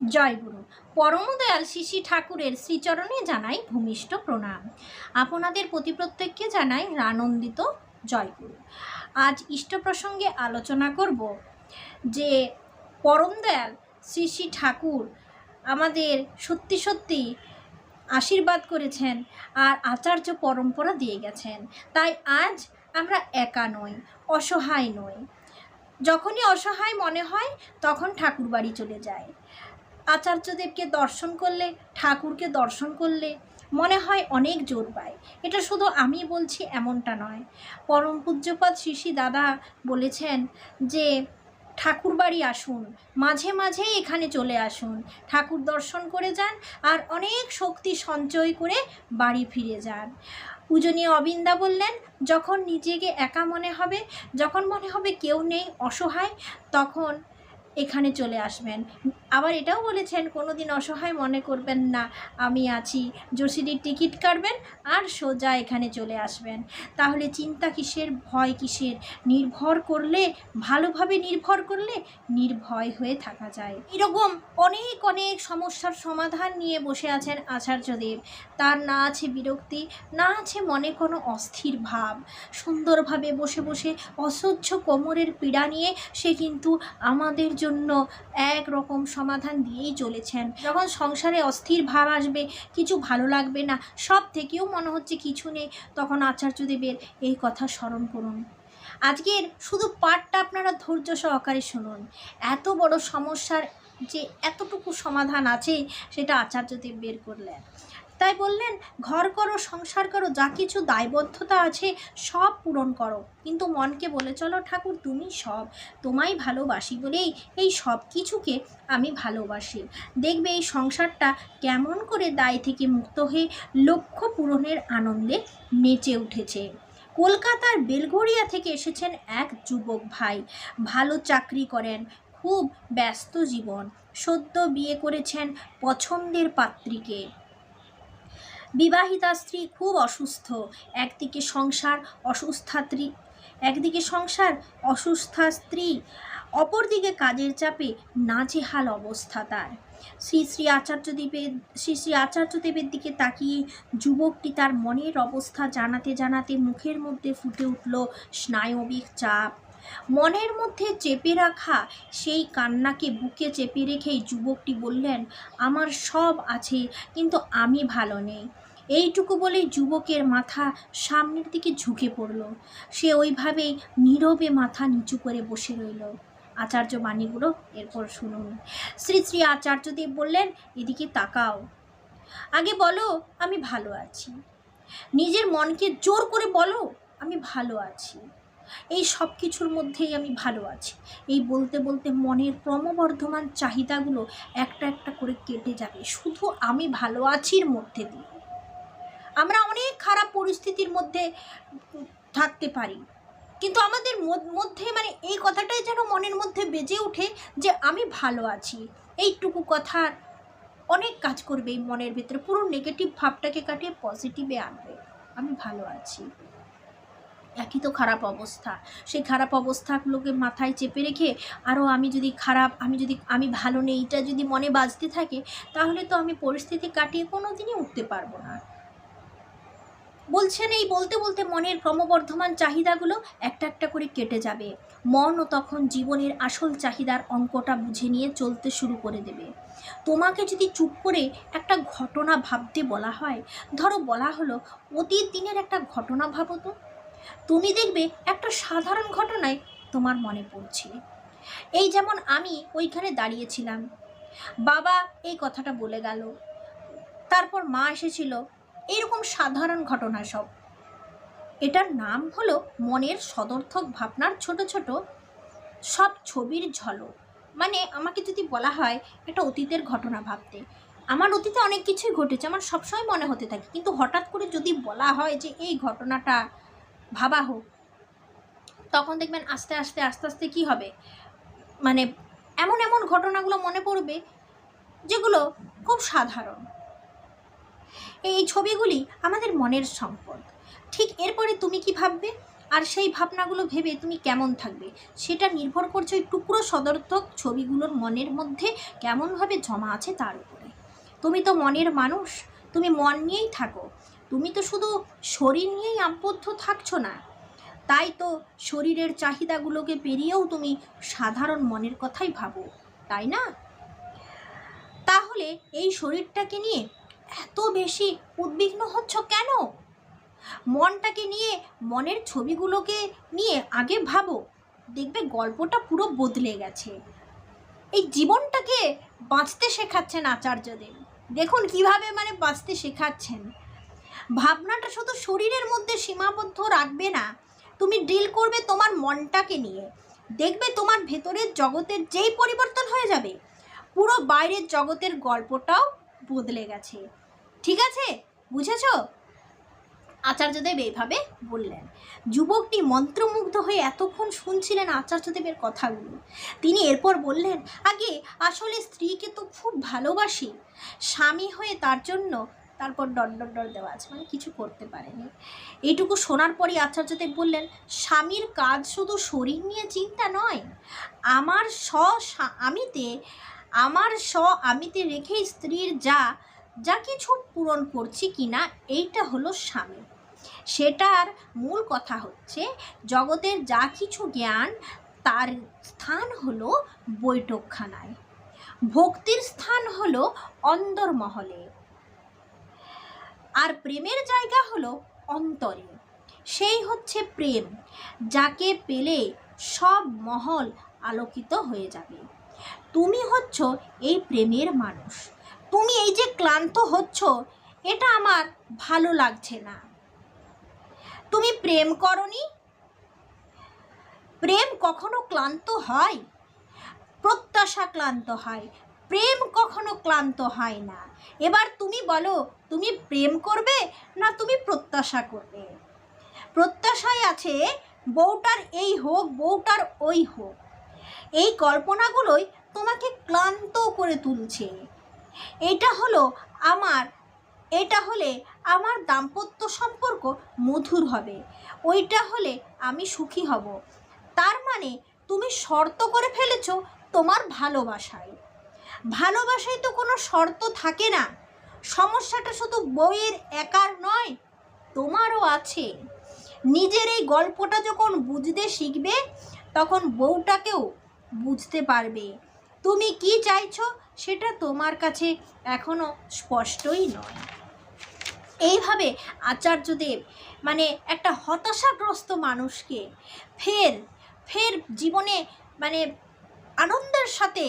জয় গুরু। পরমদয়াল শিশি ঠাকুরের শ্রীচরণে জানাই ভূমিষ্ঠ প্রণাম। আপনাদের প্রতি প্রত্যেককে জানাই আনন্দিত জয় গুরু। আজ ইষ্ট প্রসঙ্গে আলোচনা করব যে পরমদয়াল শ্রী শ্রী ঠাকুর আমাদের সত্যি সত্যি আশীর্বাদ করেছেন আর আচার্য পরম্পরা দিয়ে গেছেন। তাই আজ আমরা একা নই, অসহায় নই। যখনই অসহায় মনে হয়, তখন ঠাকুর বাড়ি চলে যায়। আচার্যদেবকে দর্শন করলে, ঠাকুরকে দর্শন করলে মনে হয় অনেক জোর পায়। এটা শুধু আমি বলছি এমনটা নয়। পরম পূজ্যপাদ শিশি দাদা বলেছেন যে, ঠাকুর বাড়ি আসুন, মাঝে মাঝেই এখানে চলে আসুন। ঠাকুর দর্শন করে যান আর অনেক শক্তি সঞ্চয় করে বাড়ি ফিরে যান। পূজনীয় অবিন্দা বললেন, যখন নিজেকে একা মনে হবে, যখন মনে হবে কেউ নেই অসহায়, তখন এখানে চলে আসবেন। আবার এটাও বলেছেন কোনো দিন অসহায় মনে করবেন না, আমি আছি। যোশীটির টিকিট কাটবেন আর সোজা এখানে চলে আসবেন। তাহলে চিন্তা কিসের? ভয় কিসের? নির্ভর করলে, ভালোভাবে নির্ভর করলে নির্ভয় হয়ে থাকা যায়। এরকম অনেক অনেক সমস্যার সমাধান নিয়ে বসে আছেন আচার্যদেব। তার না আছে বিরক্তি, না আছে মনে কোনো অস্থির ভাব। সুন্দরভাবে বসে বসে অসহ্য কোমরের পীড়া নিয়ে সে কিন্তু আমাদের জন্য এক রকম সমাধান দিয়েই চলেছেন। যখন সংসারে অস্থির ভাব আসবে, কিছু ভালো লাগবে না, সব থেকেও মনে হচ্ছে কিছু নেই, তখন আচার্যদেবের এই কথা স্মরণ করুন। আজকের শুধু পাঠটা আপনারা ধৈর্য সহকারে শুনুন। এত বড় সমস্যার যে এতটুকু সমাধান আছে, সেটা আচার্যদেব বের করলেন। তাই বললেন, ঘর করো, সংসার করো, যা কিছু দায়বদ্ধতা আছে সব পূরণ করো। কিন্তু মনকে বলে চলো ঠাকুর, তুমি সব। তোমায় ভালোবাসি বলেই এই সব কিছুকে আমি ভালোবাসি। দেখবে এই সংসারটা কেমন করে দায় থেকে মুক্ত হয়ে লক্ষ্য পূরণের আনন্দে নেচে উঠেছে। কলকাতার বেলঘরিয়া থেকে এসেছেন এক যুবক ভাই। ভালো চাকরি করেন, খুব ব্যস্ত জীবন। সদ্য বিয়ে করেছেন পছন্দের পাত্রীকে। বিবাহিতা স্ত্রী খুব অসুস্থ। একদিকে সংসার অসুস্থাত্রী, একদিকে সংসার অসুস্থা স্ত্রী, অপরদিকে কাজের চাপে নাজেহাল অবস্থা তার। শ্রী শ্রী আচার্যদেবের শ্রী শ্রী আচার্যদেবের দিকে তাকিয়ে যুবকটি তার মনের অবস্থা জানাতে জানাতে মুখের মধ্যে ফুটে উঠল স্নায়বিক চাপ। মনের মধ্যে চেপে রাখা সেই কান্নাকে বুকে চেপে রেখেই যুবকটি বললেন, আমার সব আছে, কিন্তু আমি ভালো নেই। এইটুকু বলেই যুবকের মাথা সামনের দিকে ঝুঁকে পড়ল। সে ওইভাবেই নীরবে মাথা নিচু করে বসে রইল। আচার্য বাণীগুলো এরপর শুনুন। শ্রী শ্রী আচার্যদেব বললেন, এদিকে তাকাও। আগে বলো, আমি ভালো আছি। নিজের মনকে জোর করে বলো, আমি ভালো আছি। এই সব কিছুর মধ্যেই আমি ভালো আছি। এই বলতে বলতে মনের ক্রমবর্ধমান চাহিদাগুলো একটা একটা করে কেটে যাবে। শুধু আমি ভালো আছির মধ্যে দিয়ে। আমরা অনেক খারাপ পরিস্থিতির মধ্যে থাকতে পারি। কিন্তু আমাদের মধ্যে মানে এই কথাটাই যেন মনের মধ্যে বেজে ওঠে যে আমি ভালো আছি। এইটুকু কথার অনেক কাজ করবে এই মনের ভিতরে। পুরো নেগেটিভ ভাবটাকে কাটিয়ে পজিটিভে আনবে। আমি ভালো আছি। একই তো খারাপ অবস্থা। সেই খারাপ অবস্থাগুলোকে মাথায় চেপে রেখে আরও আমি যদি খারাপ, আমি যদি, আমি ভালো নেই, এটা যদি মনে বাজতে থাকে, তাহলে তো আমি পরিস্থিতি কাটিয়ে কোনো দিনই উঠতে পারব না। বলছেন এই বলতে বলতে মনের ক্রমবর্ধমান চাহিদাগুলো একটা একটা করে কেটে যাবে। মনও তখন জীবনের আসল চাহিদার অঙ্কটা বুঝে নিয়ে চলতে শুরু করে দেবে। তোমাকে যদি চুপ করে একটা ঘটনা ভাবতে বলা হয়, ধরো বলা হলো, অতীত দিনের একটা ঘটনা ভাবো তো। তুমি দেখবে একটা সাধারণ ঘটনায় তোমার মনে পড়ছে। এই যেমন আমি ওইখানে দাঁড়িয়েছিলাম। বাবা এই কথাটা বলে গেল। তারপর মা এসেছিল। এইরকম সাধারণ ঘটনা সব। এটার নাম হলো মনের সদর্থক ভাবনার ছোট ছোট সব ছবির ঝলক। মানে আমাকে যদি বলা হয় একটা অতীতের ঘটনা ভাবতে। আমার অতীতে অনেক কিছুই ঘটেছে, আমার সবসময় মনে হতে থাকে। কিন্তু হঠাৎ করে যদি বলা হয় যে এই ঘটনাটা ভাবা হোক। তখন দেখবেন আস্তে আস্তে আস্তে আস্তে কি হবে? মানে এমন এমন ঘটনাগুলো মনে পড়বে যেগুলো খুব সাধারণ। এই ছবিগুলি আমাদের মনের সম্পদ। ঠিক এরপরে তুমি কি ভাববে? আর সেই ভাবনাগুলো ভেবে তুমি কেমন থাকবে? সেটা নির্ভর করছে ওই টুকরো সদর্থক ছবিগুলোর মনের মধ্যে কেমনভাবে জমা আছে তার উপরে। তুমি তো মনের মানুষ, তুমি মন নিয়েই থাকো। তুমি তো শুধু শরীর নিয়েই আবদ্ধ থাকছো না। তাই তো শরীরের চাহিদাগুলোকে পেরিয়েও তুমি সাধারণ মনের কথাই ভাবো, তাই না? তাহলে এই শরীরটাকে নিয়ে এত বেশি উদ্বিগ্ন হচ্ছ কেন? মনটাকে নিয়ে, মনের ছবিগুলোকে নিয়ে আগে ভাবো। দেখবে গল্পটা পুরো বদলে গেছে। এই জীবনটাকে বাঁচতে শেখাচ্ছেন আচার্যদেব। দেখুন কীভাবে মানে বাঁচতে শেখাচ্ছেন। ভাবনাটা শুধু শরীরের মধ্যে সীমাবদ্ধ রাখবে না, তুমি ডিল করবে তোমার মনটাকে নিয়ে। দেখবে তোমার ভেতরের জগতের যেই পরিবর্তন হয়ে যাবে, পুরো বাইরের জগতের গল্পটাও বদলে গেছে। ঠিক আছে? বুঝেছ? আচার্যদেব এইভাবে বললেন। যুবকটি মন্ত্রমুগ্ধ হয়ে এতক্ষণ শুনছিলেন আচার্যদেবের কথাগুলো। তিনি এরপর বললেন, আগে আসলে স্ত্রীকে তো খুব ভালোবাসি। স্বামী হয়ে তার জন্য তারপর ডট ডট ডট দেওয়া আছে মানে কিছু করতে পারেনি। এইটুকু শোনার পরই আচার্যদেব বললেন, স্বামীর কাজ শুধু শরীর নিয়ে চিন্তা নয়, আমার স্ব আমিতে, আমার স্ব আমিতে রেখেই স্ত্রীর যা যা কিছু পূরণ করছি কিনা, এইটা হলো স্বামী। সেটার মূল কথা হচ্ছে, জগতের যা কিছু জ্ঞান, তার স্থান হলো বৈঠকখানায়। ভক্তির স্থান হলো অন্দরমহলে। আর প্রেমের জায়গা হলো অন্তরে। সেই হচ্ছে প্রেম, যাকে পেলে সব মহল আলোকিত হয়ে যাবে। তুমি হচ্ছ এই প্রেমের মানুষ। তুমি এই যে ক্লান্ত হচ্ছ, এটা আমার ভালো লাগছে না। তুমি প্রেম করনি? প্রেম কখনো ক্লান্ত হয়? প্রত্যাশা ক্লান্ত হয়। প্রেম কখনো ক্লান্ত হয় না। এবার তুমি বলো, তুমি প্রেম করবে না তুমি প্রত্যাশা করবে? প্রত্যাশায় আছে, বউটার এই হোক, বউটার ওই হোক। এই কল্পনাগুলোই তোমাকে ক্লান্ত করে তুলছে। এটা হলো আমার, এটা হলে আমার দাম্পত্য সম্পর্ক মধুর হবে। ওইটা হলে আমি সুখী হব। তার মানে তুমি শর্ত করে ফেলেছ তোমার ভালোবাসায়। ভালোবাসায় তো কোনো শর্ত থাকে না। সমস্যাটা শুধু বইয়ের একার নয়, তোমারও আছে। নিজের এই গল্পটা যখন বুঝতে শিখবে, তখন বউটাকেও বুঝতে পারবে। তুমি কি চাইছো সেটা তোমার কাছে এখনও স্পষ্টই নয়। এইভাবে আচার্যদেব মানে একটা হতাশাগ্রস্ত মানুষকে ফের ফের জীবনে মানে আনন্দের সাথে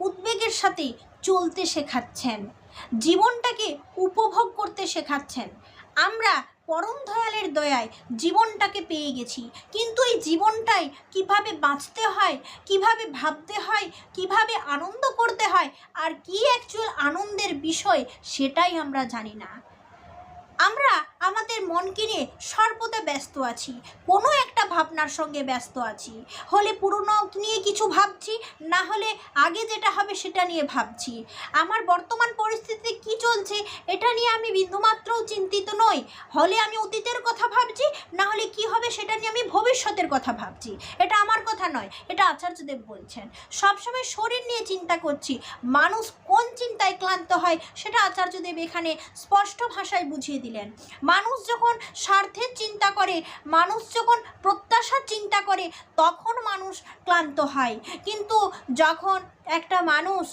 উদ্বেগের সাথে চলতে শেখাচ্ছেন। জীবনটাকে উপভোগ করতে শেখাচ্ছেন। আমরা পরম দয়ালের দয়ায় জীবনটাকে পেয়ে গেছি। কিন্তু এই জীবনটাই কীভাবে বাঁচতে হয়, কীভাবে ভাবতে হয়, কীভাবে আনন্দ করতে হয়, আর কি অ্যাকচুয়াল আনন্দের বিষয় সেটাই আমরা জানি না। আমরা আমাদের মনকে নিয়ে সর্বদা ব্যস্ত আছি, কোনো একটা ভাবনার সঙ্গে ব্যস্ত আছি। হলে পুরনো নিয়ে কিছু ভাবছি, না হলে আগে যেটা হবে সেটা নিয়ে ভাবছি। আমার বর্তমান পরিস্থিতিতে কি চলছে, এটা নিয়ে আমি বিন্দুমাত্রও চিন্তিত নই। হলে আমি অতীতের কথা ভাবছি, না হলে কি হবে সেটা নিয়ে আমি ভবিষ্যতের কথা ভাবছি। এটা আমার কথা নয়, এটা আচার্যদেব বলছেন। সবসময় শরীর নিয়ে চিন্তা করছি, মানুষ কোন চিন্তায় ক্লান্ত হয়, সেটা আচার্যদেব এখানে স্পষ্ট ভাষায় বুঝিয়ে দিলেন। মানুষ যখন স্বার্থের চিন্তা করে, মানুষ যখন প্রত্যাশার চিন্তা করে, তখন মানুষ ক্লান্ত হয়। কিন্তু যখন একটা মানুষ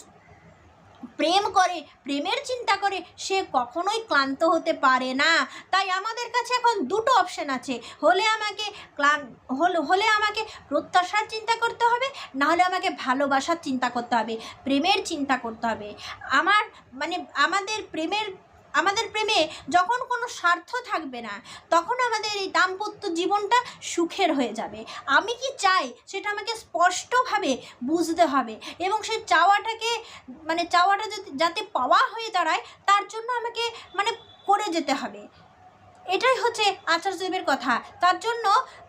প্রেম করে, প্রেমের চিন্তা করে, সে কখনোই ক্লান্ত হতে পারে না। তাই আমাদের কাছে এখন দুটো অপশান আছে। হলে আমাকে ক্লান, হলে আমাকে প্রত্যাশার চিন্তা করতে হবে না হলে আমাকে ভালোবাসার চিন্তা করতে হবে, প্রেমের চিন্তা করতে হবে। আমার মানে আমাদের প্রেমের আমাদের প্রেমে যখন কোনো স্বার্থ থাকবে না, তখন আমাদের এই দাম্পত্য জীবনটা সুখের হয়ে যাবে। আমি কি চাই সেটা আমাকে স্পষ্টভাবে বুঝতে হবে এবং সেই চাওয়াটাকে মানে চাওয়াটা যদি যাতে পাওয়া হয়ে দাঁড়ায়, তার জন্য আমাকে মানে করে যেতে হবে। এটাই হচ্ছে আচার্যদেবের কথা। তার জন্য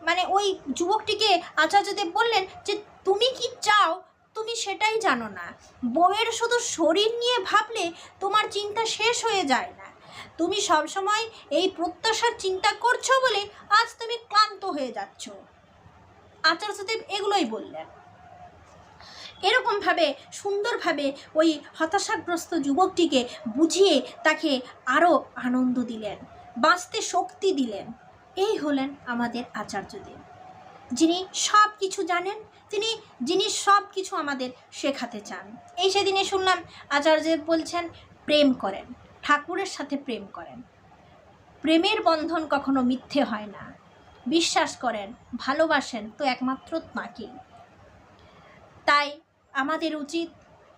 মানে ওই যুবকটিকে আচার্যদেব বললেন যে, তুমি কি চাও? তুমি সেটাই জানো না। বউয়ের শুধু শরীর নিয়ে ভাবলে তোমার চিন্তা শেষ হয়ে যায়। তুমি সবসময় এই প্রত্যাশার চিন্তা করছ বলে আজ তুমি ক্লান্ত হয়ে যাচ্ছ। আচার্যদেব এগুলোই বললেন। এরকমভাবে, সুন্দরভাবে ওই হতাশাগ্রস্ত যুবকটিকে বুঝিয়ে তাকে আরও আনন্দ দিলেন, বাঁচতে শক্তি দিলেন। এই হলেন আমাদের আচার্যদেব যিনি সব কিছু জানেন, তিনি, যিনি সব কিছু আমাদের শেখাতে চান। এই সেদিনে শুনলাম আচার্যদেব বলছেন, প্রেম করেন। ঠাকুরের সাথে প্রেম করেন। প্রেমের বন্ধন কখনো মিথ্যে হয় না। বিশ্বাস করেন, ভালোবাসেন তো একমাত্র তাঁকেই তাই আমাদের উচিত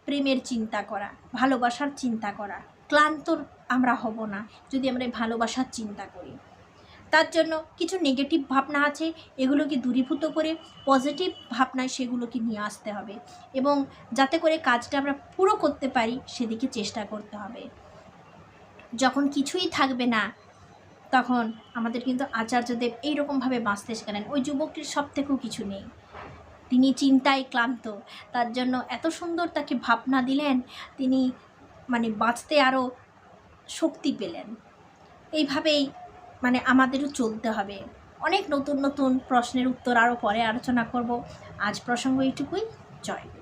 প্রেমের চিন্তা করা, ভালোবাসার চিন্তা করা। ক্লান্ত আমরা হব না যদি আমরা ভালোবাসার চিন্তা করি। তার জন্য কিছু নেগেটিভ ভাবনা আছে, এগুলোকে দূরীভূত করে পজিটিভ ভাবনায় সেগুলোকে নিয়ে আসতে হবে। এবং যাতে করে কাজটা আমরা পুরো করতে পারি, সেদিকে চেষ্টা করতে হবে। যখন কিছুই থাকবে না, তখন আমাদের কিন্তু আচার্যদেব এইরকমভাবে বাঁচতে শেখালেন। ওই যুবকটির সব থেকেও কিছু নেই। তিনি চিন্তায় ক্লান্ত। তার জন্য এত সুন্দর তাকে ভাবনা দিলেন, তিনি মানে বাঁচতে আরও শক্তি পেলেন। এইভাবেই মানে আমাদেরও চলতে হবে। অনেক নতুন নতুন প্রশ্নের উত্তর আরও পরে আলোচনা করব। আজ প্রসঙ্গ এইটুকুই। জয়।